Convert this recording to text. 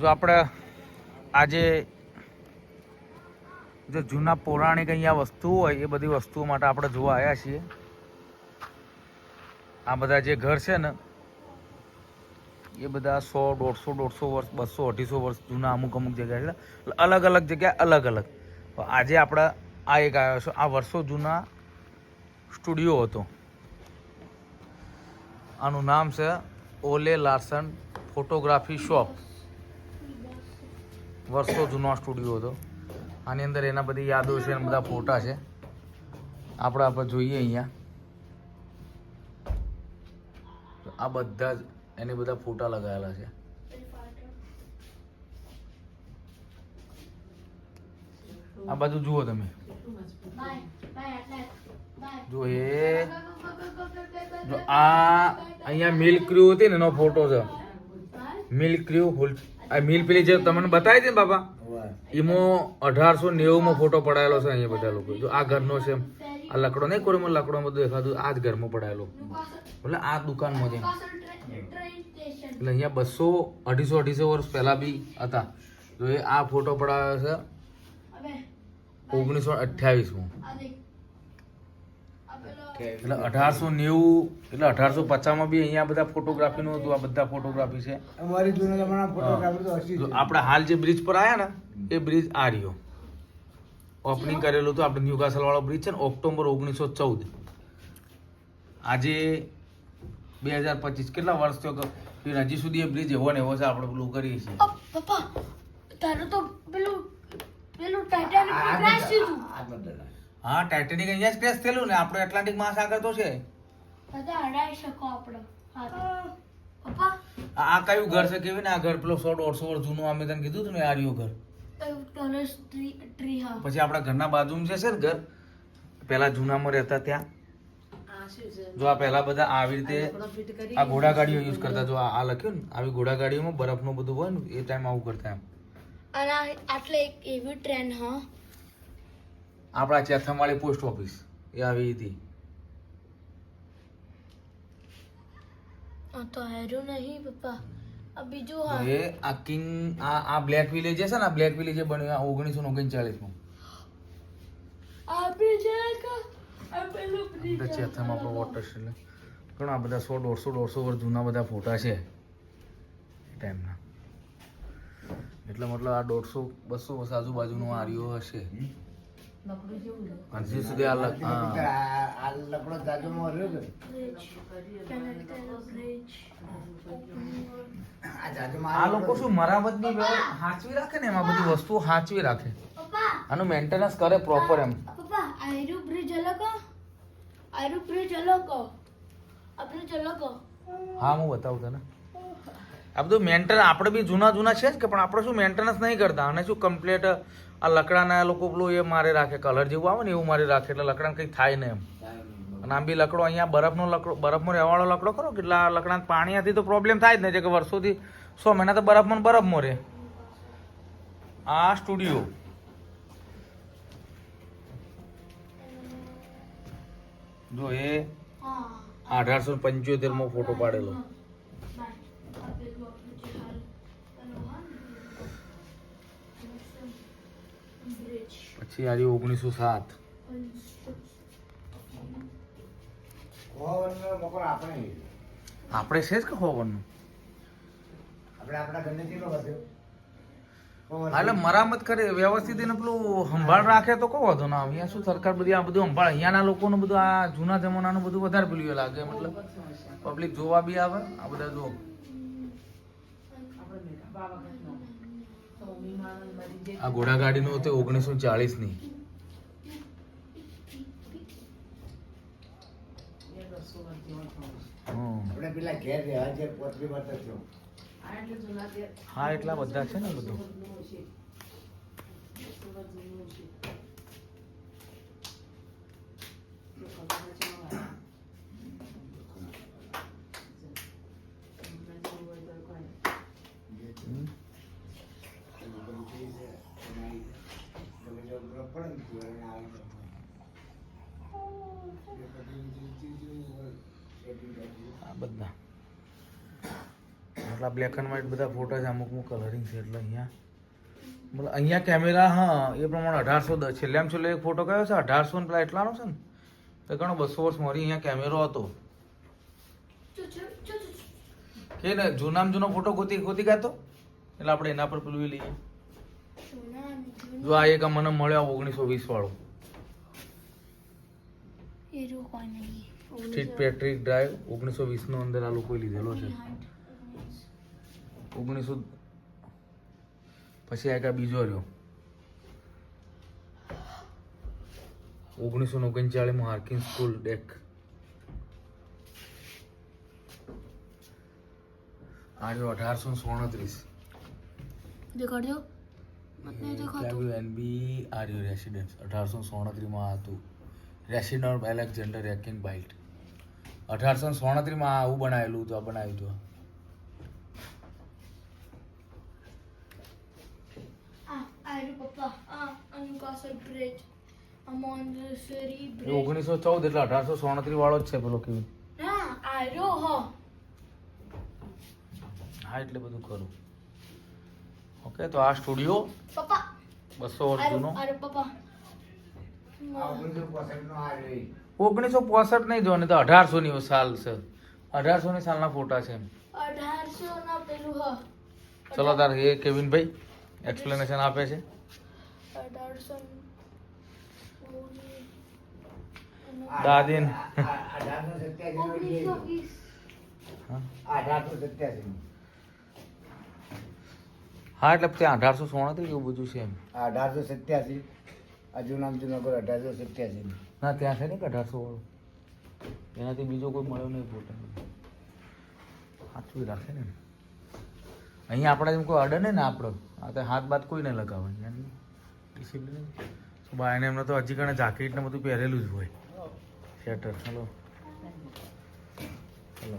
જો આપણે આજે જો જૂના પૌરાણિક અહીંયા વસ્તુઓ હોય, એ બધી વસ્તુઓ માટે આપણે જોવા આવ્યા છીએ. આ બધા જે ઘર છે ને, એ બધા સો, દોઢસો દોઢસો વર્ષ, બસો, અઢીસો વર્ષ જૂના અમુક અમુક જગ્યાએ છે. અલગ અલગ જગ્યાએ અલગ અલગ. આજે આપણે આ એક આવ્યો છે. આ વર્ષો જૂના સ્ટુડિયો હતો. આનું નામ છે ઓલે લાર્સન ફોટોગ્રાફી શોપ. વર્ષો જૂનો સ્ટુડિયો હતો. આની અંદર એના બધી યાદો છે અને બધા ફોટા છે. આપણે આપણે જોઈએ અહીંયા. આ બધા જ એને બધા ફોટા લગાવેલા છે. આ બાજુ જુઓ તમે. જો એ. જો આ અહીંયા મિલ્ક ક્રૂ હતી ને એનો ફોટો છે. મિલ્ક ક્રૂ આ મિલ પેલી જે તમને બતાવી હતી ને બાપા? એમાં અઢારસો નેવુંમાં ફોટો પડાયેલો છે અહીંયા બધા લોકો. જો આ ઘરનો છે આ લકડો નહીં કોરીમાં લકડો બધું દેખાતું. આ જ ઘરમાં પડાયેલો. એટલે આ દુકાનમાં છે એટલે અહીંયા બસો અઢીસો અઢીસો વર્ષ પહેલા બી હતા. જો એ આ ફોટો પડાવ્યો છે ઓગણીસો અઠ્યાવીસમાં. એટલે અઢારસો નેવું એટલે અઢારસો પચાસમાં બી અહીંયા બધા ફોટોગ્રાફીનું હતું આ બધા ફોટોગ્રાફી છે. અમારી જૂના જમાના ફોટોગ્રાફી તો આપણે હાલ જે બ્રિજ પર આવ્યા ને એ બ્રિજ આ રહ્યો. ઓપનિંગ કરેલું હતું આપણે ન્યુકાસલ વાળો બ્રિજ છે ને ઓક્ટોબર ઓગણીસો ચૌદ. આજે બે હજાર પચીસ કેટલા વર્ષ થયો કે હજી સુધી એ બ્રિજ એવો ને એવો છે આપણે પેલું કરીએ છીએ. પપ્પા તારું તો પેલું પેલું ટાઇટાનિક ક્રેશ થયું હા ટાઇટેનિક અહીંયા જ ક્રેશ થયેલું ને આપણે એટલાન્ટિક મહાસાગર તો છે. હતા હડાઈ શકો આપણે પપ્પા? આ કયું ઘર છે કેવી ને આ ઘર પેલો સો દોઢસો વર્ષ જૂનું અમે તને કીધું હતું ને આ રહ્યું ઘર પછી આપણા ઘરના બાજુમાં છે ને ઘર પેલા જૂનામાં રહેતા ત્યાં. જો આ પહેલા બધા આવી રીતે આ ઘોડા ગાડીઓ યુઝ કરતા જો આ આ લખ્યું ને આવી ઘોડા ગાડીઓમાં બરફનું બધું હોય ને એ ટાઈમ આવું કરતા એમ. અને આટલે એક એવી ટ્રેન હા. આપણા ચેથમવાળી પોસ્ટ ઓફિસ એ આવી હતી. તો હેરું નહીં પપ્પા. આ બીજું હા. એ આ કિંગ આ આ બ્લેક વિલેજ છે ને આ બ્લેક વિલેજ જે બન્યું આ ઓગણીસો ઓગણચાલીસમાં આ બ્રિજ આ પેલું બ્રિજ બધા ચેથમ આપણો વોટર એટલે ઘણા બધા સો દોઢસો દોઢસો વર્ષ જૂના બધા ફોટા છે. ટાઈમના એટલે મતલબ આ દોઢસો બસો વર્ષ આજુબાજુનો આર્યો હશે. હજી સુધી આ લકડો રહ્યો છે. બ્રિજ આ લોકો શું મરામતની હાચવી રાખે ને એમાં બધી વસ્તુ હાચવી રાખે? પપ્પા! આનું મેન્ટેનન્સ કરે પ્રોપર એમ. પપ્પા આયરુ બ્રિજ અલગ આયરુ બ્રિજ અલગ આપણે ચલો અલગ હા હું બતાવું તને. આ બધું મેન્ટેન આપણે બી જૂના જૂના છે જ કે પણ આપણે શું મેન્ટેનન્સ નહીં કરતા. અને શું કમ્પ્લીટ આ લકડાના લોકો પેલું એ મારે રાખે કલર જેવું આવે ને એવું મારે રાખે. એટલે લકડાને કંઈ થાય ને એમ. અને આમ બી લકડો અહીંયા બરફનો લકડો બરફમાં રહેવાળો લકડો ખરો કેટલા લકડા પાણીયાથી તો પ્રોબ્લેમ થાય જ ને જે કે વર્ષોથી સો મહિના તો બરફમાં બરફમાં રહે. આ સ્ટુડિયો જો એ અઢારસો પંચોતેરમાં ફોટો પાડેલો. પછી આજે ઓગણીસો સાત. આપણે આપણે છે જ કે હોવાનું. એટલે મરામત કરે વ્યવસ્થિત એને પેલું સંભાળ રાખે તો કહો વાંધો ના અહીંયા શું સરકાર બધી આ બધું સંભાળ? અહીંયાના લોકોનું બધું આ જૂના જમાનાનું બધું વધારે પેલું લાગે મતલબ પબ્લિક જોવા બી આવે આ બધા જો. આ ઘોડાગાડીનું હતું ઓગણીસો ચાલીસની હમ. આપણે પેલા ઘેર રહ્યા છે પોતરી હા એટલા બધા છે ને બધું. હમ. બધા. આટલા બ્લેક એન્ડ વ્હાઈટ બધા ફોટા છે અમુકનું કલરિંગ છે એટલે અહીંયા. મતલબ અહીંયા કેમેરા હા એ પ્રમાણે અઢારસો દસ છેલ્લામાં છેલ્લો એક ફોટો કયો છે? અઢારસો ને પેલા એટલાનો છે ને? તો ઘણો બસો વર્ષ મારી અહીંયા કેમેરો હતો. કે ને જૂનામાં જૂનો ફોટો ગોતી ગોતી ગાતો એટલે આપણે એના પર પેલું લઈએ. જો આ એક મને મળ્યો ઓગણીસો વીસ વાળો. એ જો કોઈ સ્ટ્રીટ પેટ્રિક ડ્રાઈવ ઓગણીસો વીસનો અંદર આ લોકોએ લીધેલો છે. ઓગણીસો પછી આ બીજો રહ્યો. ઓગણીસો ઓગણચાળીસમાં હાર્કિન સ્કૂલ ડેક. આ રહ્યો અઢારસો સોણત્રીસ. દેખાડજો. એનબી આ રહ્યો રેસિડેન્સ અઢારસો સોણત્રીસમાં હતું. રેસિડન્ટ એલેક્ઝાન્ડર રેકિન બાઇટ. અઢારસો સોણત્રીમાં આવું બનાવેલું હતું આ બનાવ્યું હતું. ઓગણીસો ચૌદ એટલે અઢારસો સોણત્રી વાળો જ છે પેલો કેવી હો. એટલે બધું કરું ઓકે તો આ સ્ટુડિયો બસો વર્ષ અરે જૂનો અરે પપ્પા આ ઓગણીસો પોસઠ નહીં જો તો અઢારસો ની સાલ છે. અઢારસો ની સાલના ફોટા છે ચલો તાર એ કેવિનભાઈ એક્સપ્લેનેશન આપે છે. દાદીન. હા. એટલે ત્યાં અઢારસો સોણત્રીસ એવું બધું છે એમ. અઢારસો સત્યાસી. આ જૂના જૂનાગઢ અઢારસો સત્યાસી ના. ત્યાં છે ને કે અઢારસો વાળું? એનાથી બીજો કોઈ મળ્યો નહીં ફોટો સાચવી રાખે ને. અહીંયા આપણા જેમ કોઈ અડે ને આપણો. આ તો હાથ બાત કોઈ લગાવે લગાવવાની બા, એને એમને તો હજી ઘણા જાકેટ ને બધું પહેરેલું જ હોય. શેટર ચલો ચલો